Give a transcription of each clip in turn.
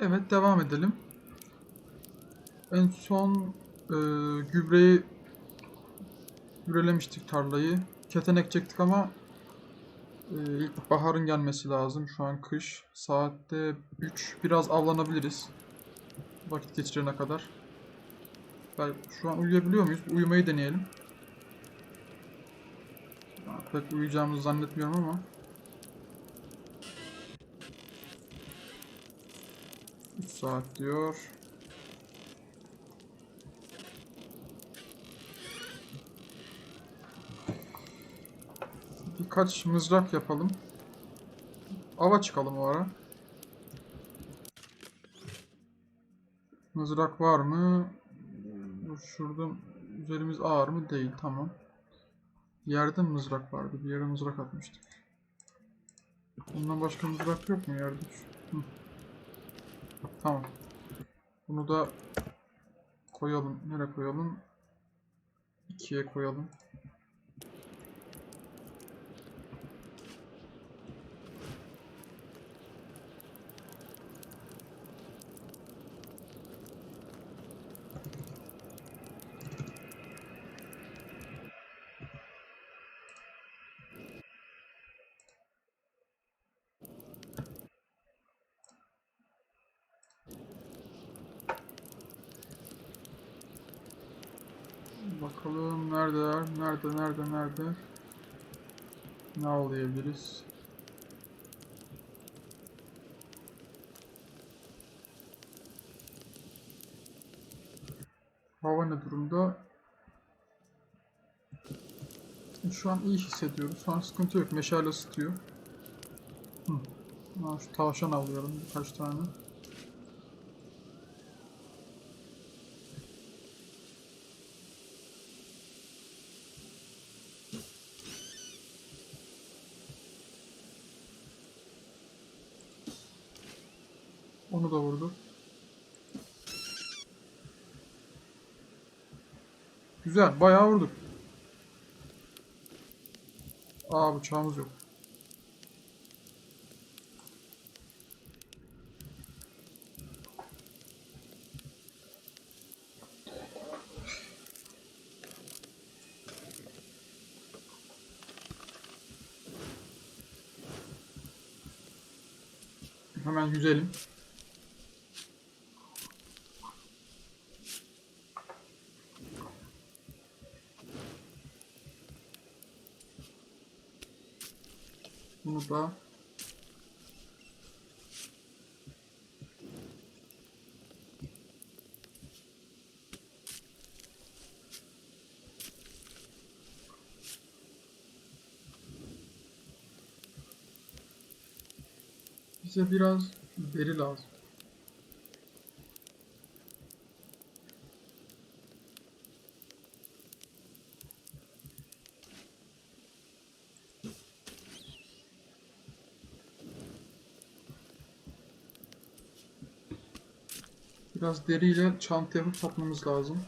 Evet devam edelim. En son e, gübreyi gübrelemiştik tarlayı. Keten ekecektik ama e, ilk baharın gelmesi lazım. Şu an kış. Saatte 3. Biraz avlanabiliriz. Vakit geçirene kadar. Ben şu an uyuyabiliyor muyuz? Uyumayı deneyelim. Pek uyuyacağımızı zannetmiyorum ama. 3 saat diyor. Birkaç mızrak yapalım. Ava çıkalım o ara. Mızrak var mı? Şurada üzerimiz ağır mı? Değil. Tamam. Yerde mızrak vardı? Bir yere mızrak atmıştık. Bundan başka mızrak yok mu yerde? Hı. Tamam. Bunu da koyalım. Nereye koyalım? İkiye koyalım. Bakalım neredeler? Nerede, nerede, nerede? Ne avlayabiliriz? Hava ne durumda? Şu an iyi hissediyoruz. Şu an sıkıntı yok. Meşale ısıtıyor. Hı. Şu tavşan avlayalım birkaç tane. Onu da vurdu. Güzel, bayağı vurduk. Aa bıçağımız yok. Hemen yüzelim. Da bize biraz deri lazım. Biraz deriyle çanta yapıp satmamız lazım.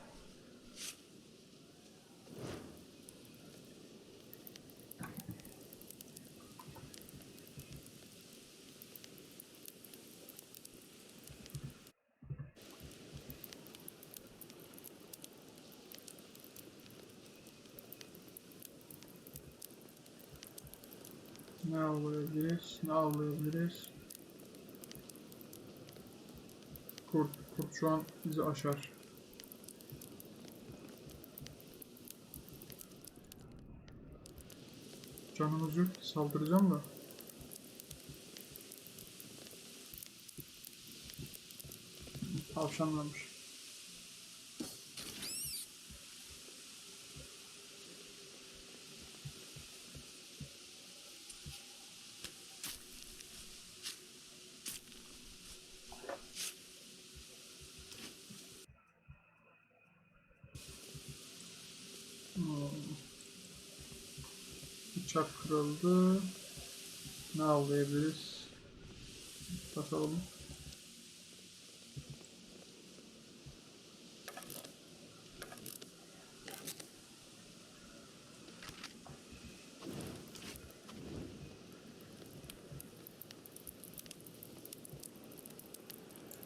Ne avlayabiliriz? Ne avlayabiliriz? Kurt, kurt şu an bizi aşar. Canımız yok. Saldıracağım da. Tavşan Bıçak kırıldı. Ne avlayabiliriz? Bakalım.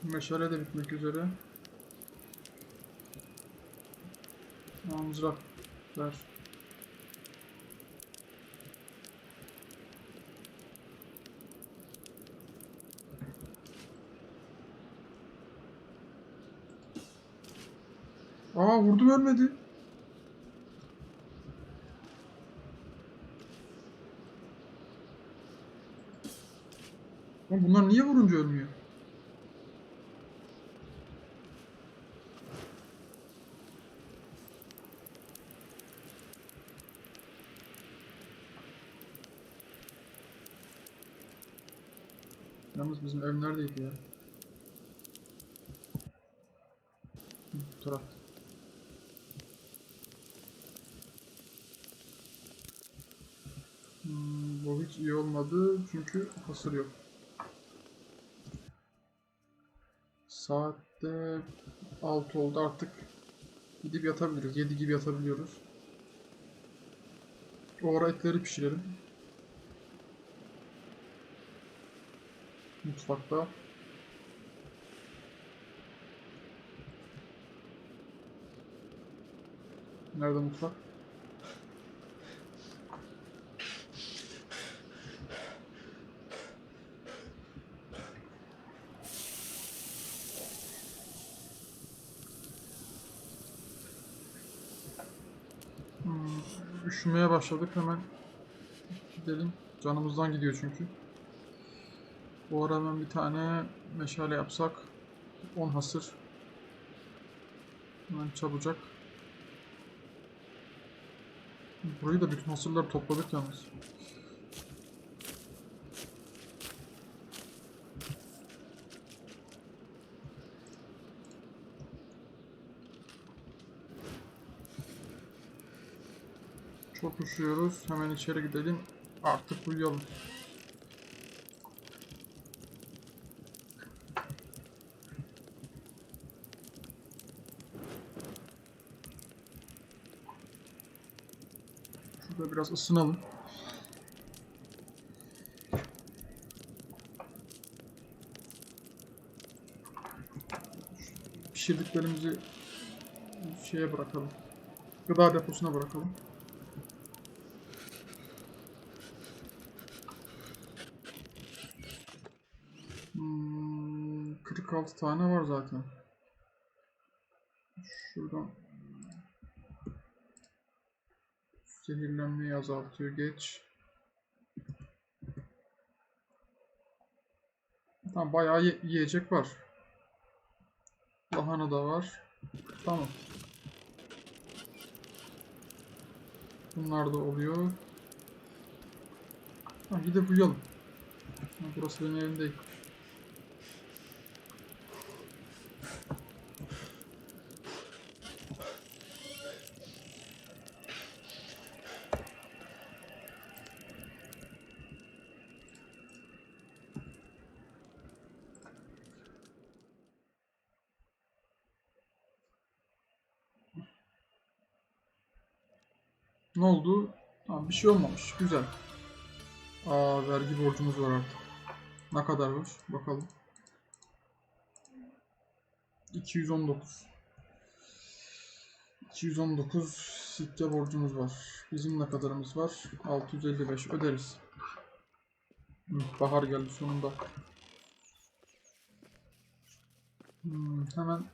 Meşale de bitmek üzere. Mızrak ver. Ölmedi. Oğlum bunlar niye vurunca ölmüyor? Yalnız bizim ev neredeydi ya? Bu taraf. Hmm, bu hiç iyi olmadı çünkü hasır yok. Saatte 6 oldu artık gidip yatabiliriz. 7 gibi yatabiliyoruz. O ara etleri pişirelim. Mutfakta. Nerede mutfak? Hmm, üşümeye başladık hemen gidelim. Canımızdan gidiyor çünkü. Bu ara hemen bir tane meşale yapsak 10 hasır. Hemen çabucak. Burayı da bütün hasırları topladık yalnız. Çok üşüyoruz. Hemen içeri gidelim. Artık uyuyalım. Şurada biraz ısınalım. Pişirdiklerimizi şeye bırakalım. Gıda deposuna bırakalım. Hmm, 46 tane var zaten. Şuradan zehirlenmeyi azaltıyor. Geç. Tamam bayağı ye- yiyecek var. Lahana da var. Tamam. Bunlar da oluyor. Ha, gidip uyuyalım. Burası benim değil. Ne oldu? Tamam bir şey olmamış. Güzel. Aa vergi borcumuz var artık. Ne kadar var? Bakalım. 219. 219 sikke borcumuz var. Bizim ne kadarımız var? 655 öderiz. Bahar geldi sonunda. Hmm, hemen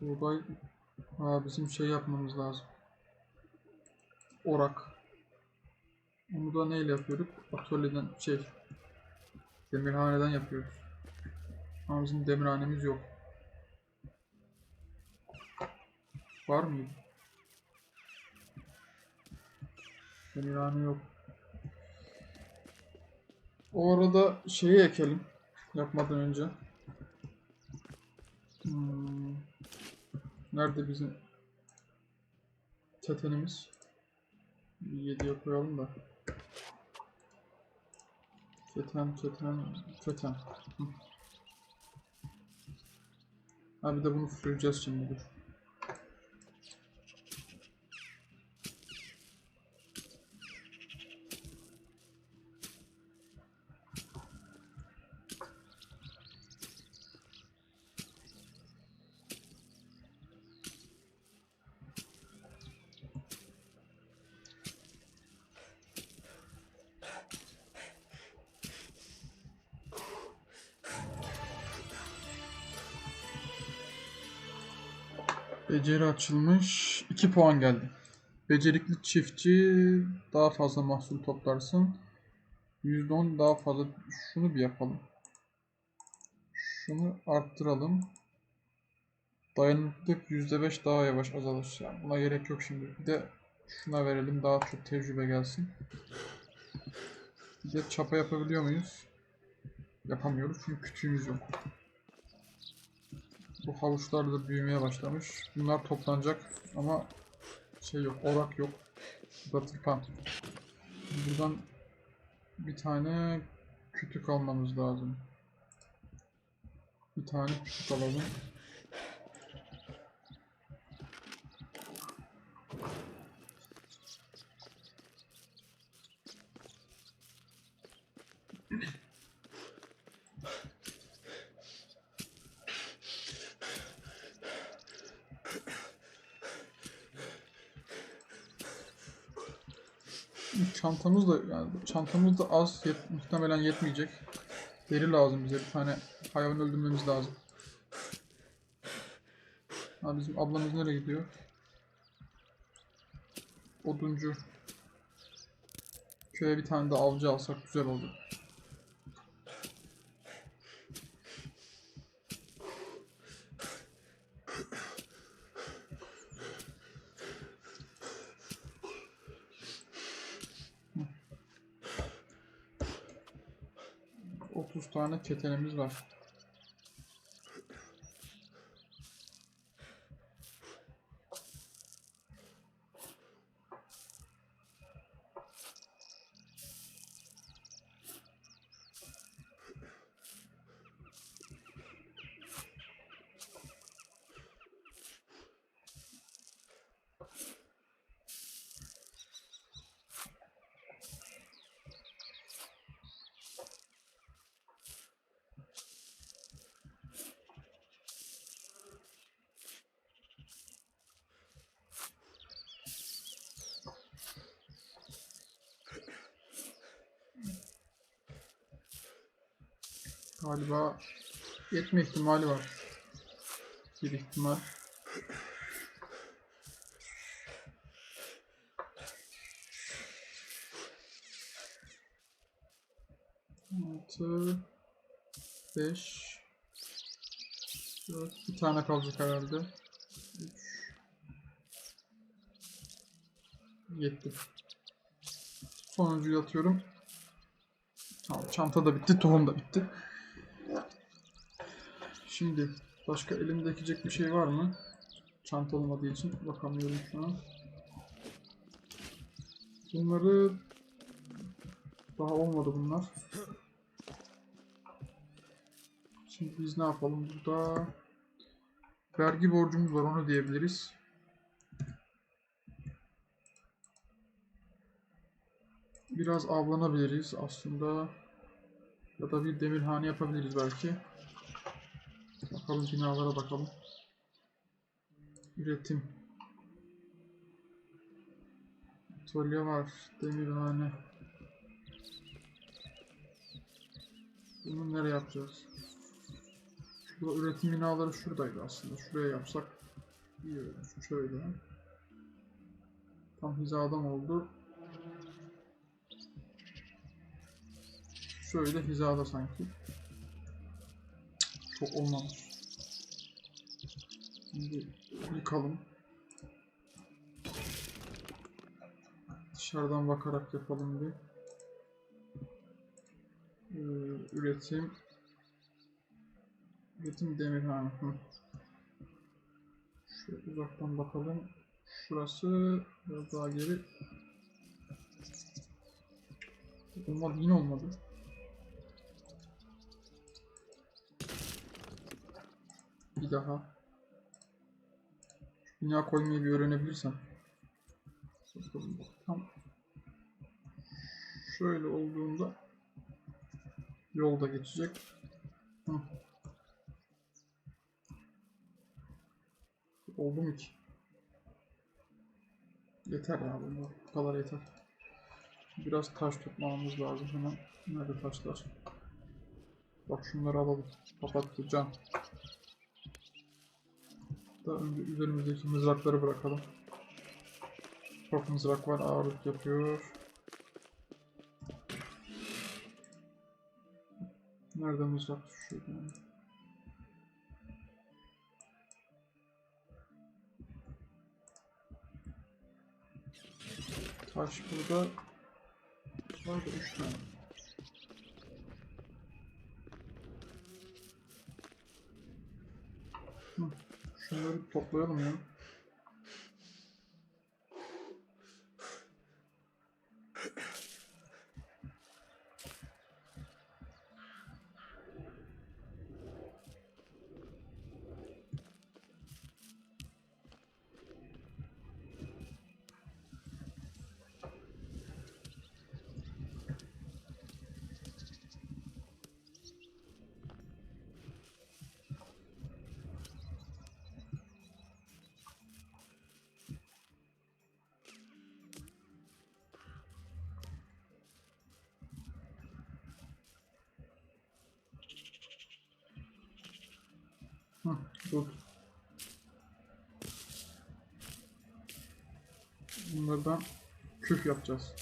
buğday Aa, bizim şey yapmamız lazım. Orak. Onu da neyle yapıyorduk? Atölyeden şey demirhaneden yapıyoruz. Ama bizim demirhanemiz yok. Var mıydı? Demirhane yok. O arada şeyi ekelim. Yapmadan önce. Hmm. Nerede bizim tetenimiz? Bir yediye koyalım da. Keten, keten, keten. Hı. Ha de bunu süreceğiz şimdi dur. Beceri açılmış. 2 puan geldi. Becerikli çiftçi daha fazla mahsul toplarsın. %10 daha fazla. Şunu bir yapalım. Şunu arttıralım. Dayanıklılık %5 daha yavaş azalır. Yani buna gerek yok şimdi. Bir de şuna verelim daha çok tecrübe gelsin. Bir de çapa yapabiliyor muyuz? Yapamıyoruz çünkü kütüğümüz yok. Bu havuçlar da büyümeye başlamış. Bunlar toplanacak ama şey yok, orak yok. Bu. Buradan bir tane kütük almamız lazım. Bir tane kütük alalım. Çantamız da yani çantamız da az yet- muhtemelen yetmeyecek. Deri lazım bize bir tane hayvan öldürmemiz lazım. Ha bizim ablamız nereye gidiyor? Oduncu. Köye bir tane de avcı alsak güzel olur. Ketenimiz var. Galiba yetme ihtimali var. Bir ihtimal. Altı, beş, dört, bir tane kalacak herhalde. Üç, yetti. Sonuncuyu atıyorum. Tamam, çanta da bitti, tohum da bitti. Şimdi başka elimde ekecek bir şey var mı? Çanta olmadığı için bakamıyorum şu an. Bunları daha olmadı bunlar. Şimdi biz ne yapalım burada? Vergi borcumuz var onu diyebiliriz. Biraz avlanabiliriz aslında. Ya da bir demirhane yapabiliriz belki. Bakalım binalara bakalım. Üretim. Atölye var. Demirhane. Bunu nereye yapacağız? Şurada üretim binaları şuradaydı aslında. Şuraya yapsak iyi olur. Şöyle. Tam hizadan oldu. Şöyle hizada sanki. Çok olmamış. Şimdi yıkalım. Dışarıdan bakarak yapalım bir. Ee, üretim. Üretim demirhane. Hı. Şöyle uzaktan bakalım. Şurası biraz daha geri. Olmadı yine olmadı. Bir daha. Bina koymayı bir öğrenebilirsem. Tam şöyle olduğunda yolda geçecek. Hı. Oldu mu ki? Yeter ya bunlar. Bu kadar yeter. Biraz taş tutmamız lazım hemen. Nerede taşlar? Bak şunları alalım. Kapattı can. Hatta üzerimizdeki mızrakları bırakalım. Çok mızrak var ağırlık yapıyor. Nerede mızrak düşüyor yani? Taş burada var da 3 tane. Hı, Şunları toplayalım ya. Hı, dur. Bunlardan küf yapacağız.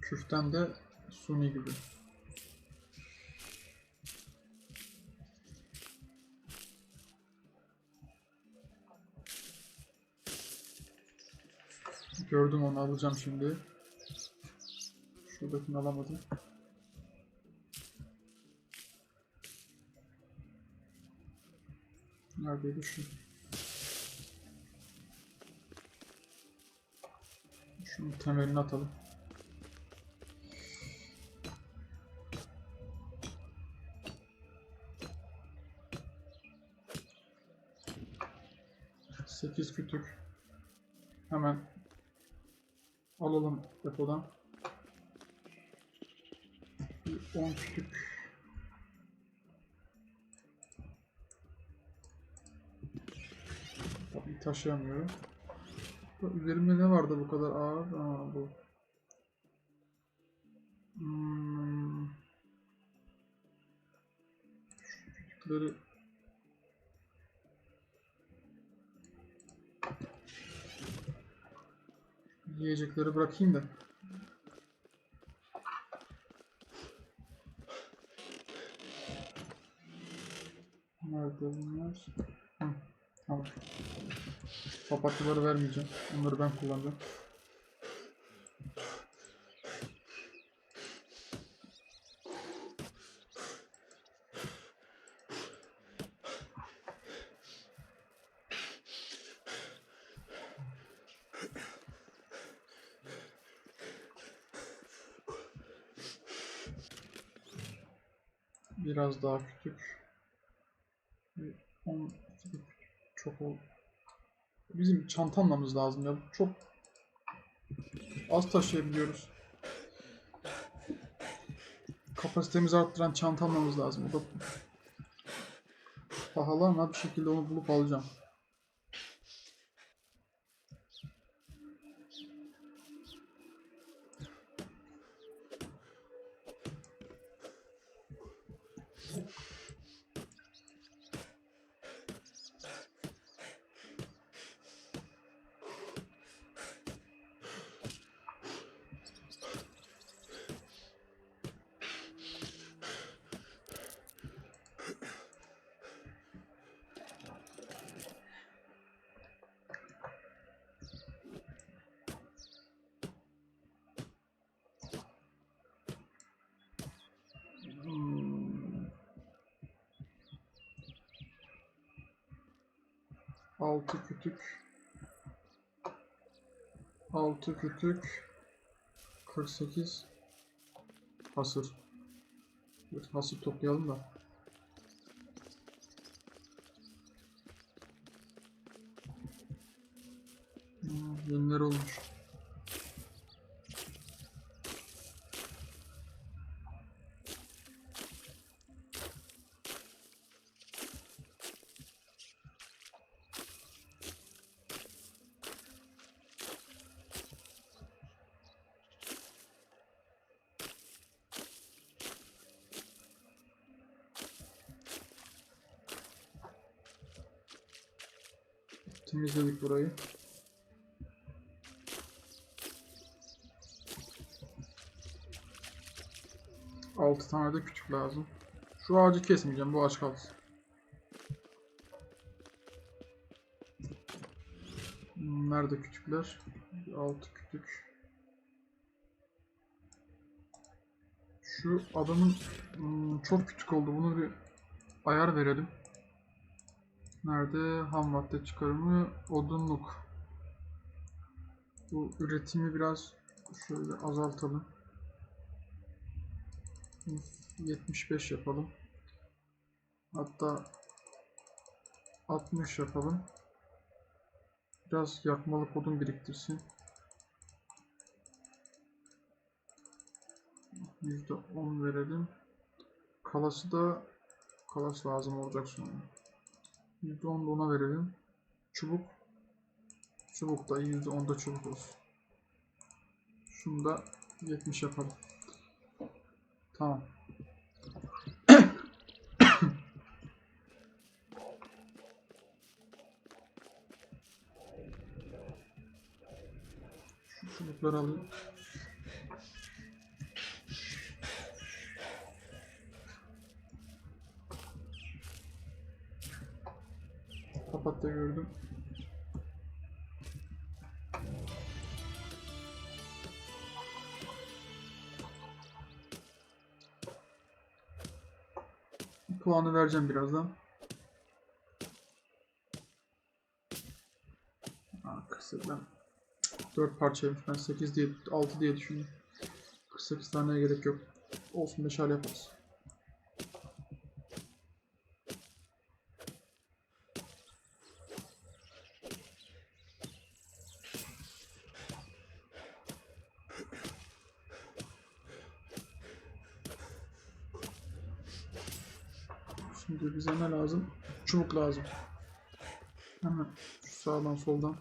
Küften de suni gibi. Gördüm onu alacağım şimdi. Şuradakini alamadım. Neredeydi şu? Şunun temelini atalım. Sekiz kütük. Hemen alalım depodan. Bir 10 kütük. Tabii taşıyamıyorum. Üzerimde ne vardı bu kadar ağır? Aa, bu. Hmm. Şu kütükleri yiyecekleri bırakayım da. Nerede bunlar? Hı, tamam. Papatyaları vermeyeceğim. Onları ben kullanacağım. Biraz daha küçük. Bir 10 çok. Bizim çantanmamız lazım ya. Çok az taşıyabiliyoruz. Kapasitemizi arttıran çantanmamız lazım. O da pahalı ama bir şekilde onu bulup alacağım. Altı kütük. Altı kütük. 48 hasır. Evet, hasır toplayalım da. Hmm, yeniler olmuş. Temizledik burayı. Altı tane de küçük lazım. Şu ağacı kesmeyeceğim. Bu ağaç kalsın. Nerede küçükler? Altı küçük. Şu adamın hmm, çok küçük oldu. Bunu bir ayar verelim. Nerede? Ham madde çıkarımı, odunluk. Bu üretimi biraz şöyle azaltalım. 75 yapalım. Hatta 60 yapalım. Biraz yakmalık odun biriktirsin. %10 verelim. Kalası da kalas lazım olacak sonra. %10 da ona verelim. Çubuk. Çubuk da %10 da çubuk olsun. Şunu da 70 yapalım. Tamam. Şu çubukları alayım. Papatya gördüm. Puanı vereceğim birazdan. Aa, 48 ben 4 parçaymış. Ben 8 diye 6 diye düşündüm. 48 taneye gerek yok. Olsun meşale yaparız. Şimdi bize ne lazım? Çubuk lazım. Hemen şu sağdan soldan.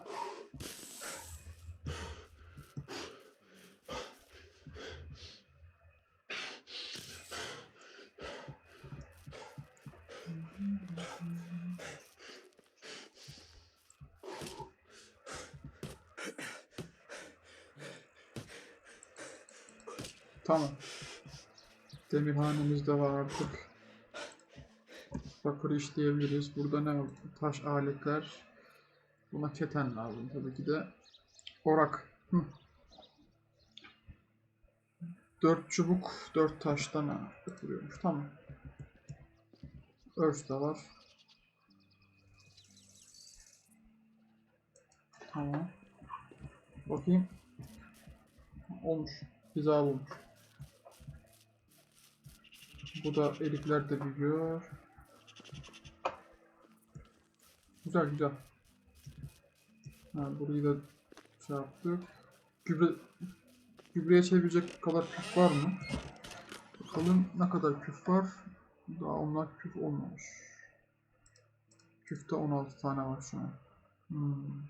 Tamam. Demirhanemiz de var artık. Bakır işleyebiliriz. Burada ne? Taş aletler. Buna keten lazım tabii ki de. Orak. Hı. 4 çubuk, 4 taştan yapılıyormuş. Tamam. Örs de var. Tamam. Bakayım. Olmuş. Güzel olmuş. Bu da elikler de büyüyor. Güzel güzel. Ha, burayı da şey yaptık. Gübre, gübreye çevirecek kadar küf var mı? Bakalım ne kadar küf var. Daha onlar küf olmamış. Küfte 16 tane var şu an. Hmm.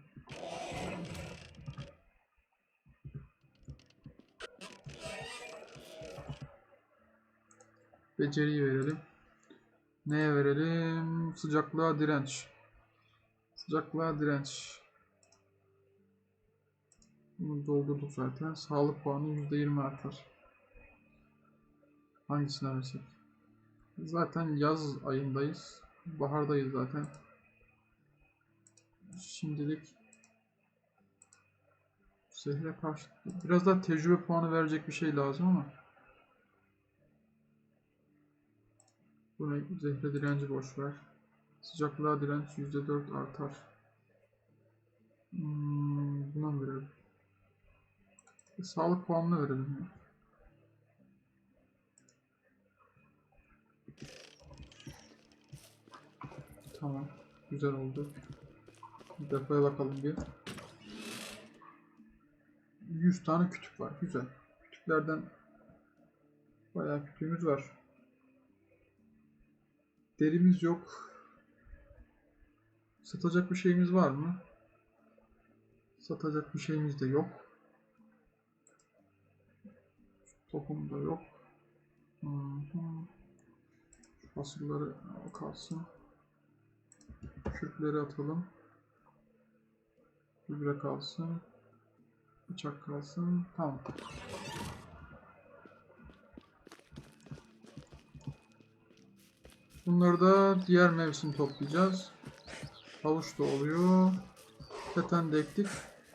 Beceriyi verelim. Neye verelim? Sıcaklığa direnç. Sıcaklığa direnç. Bunu doldurduk zaten. Sağlık puanı %20 artar. Hangisine versek? Zaten yaz ayındayız. Bahardayız zaten. Şimdilik Zehre karşı biraz daha tecrübe puanı verecek bir şey lazım ama Bu ne? Zehre direnci boş ver. Sıcaklığa direnç %4 artar. Hmm, buna mı verelim? E, sağlık puanını verelim ya. Tamam. Güzel oldu. Depoya bakalım bir. 100 tane kütük var. Güzel. Kütüklerden bayağı kütüğümüz var. Derimiz yok. Satacak bir şeyimiz var mı? Satacak bir şeyimiz de yok. Topum da yok. Hı fasulyeleri kalsın. Kürkleri atalım. Gübre kalsın. Bıçak kalsın. Tamam. Bunları da diğer mevsim toplayacağız. Havuç da oluyor. Keten de ektik.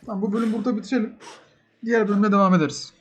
Tamam bu bölüm burada bitirelim. Diğer bölümde devam ederiz.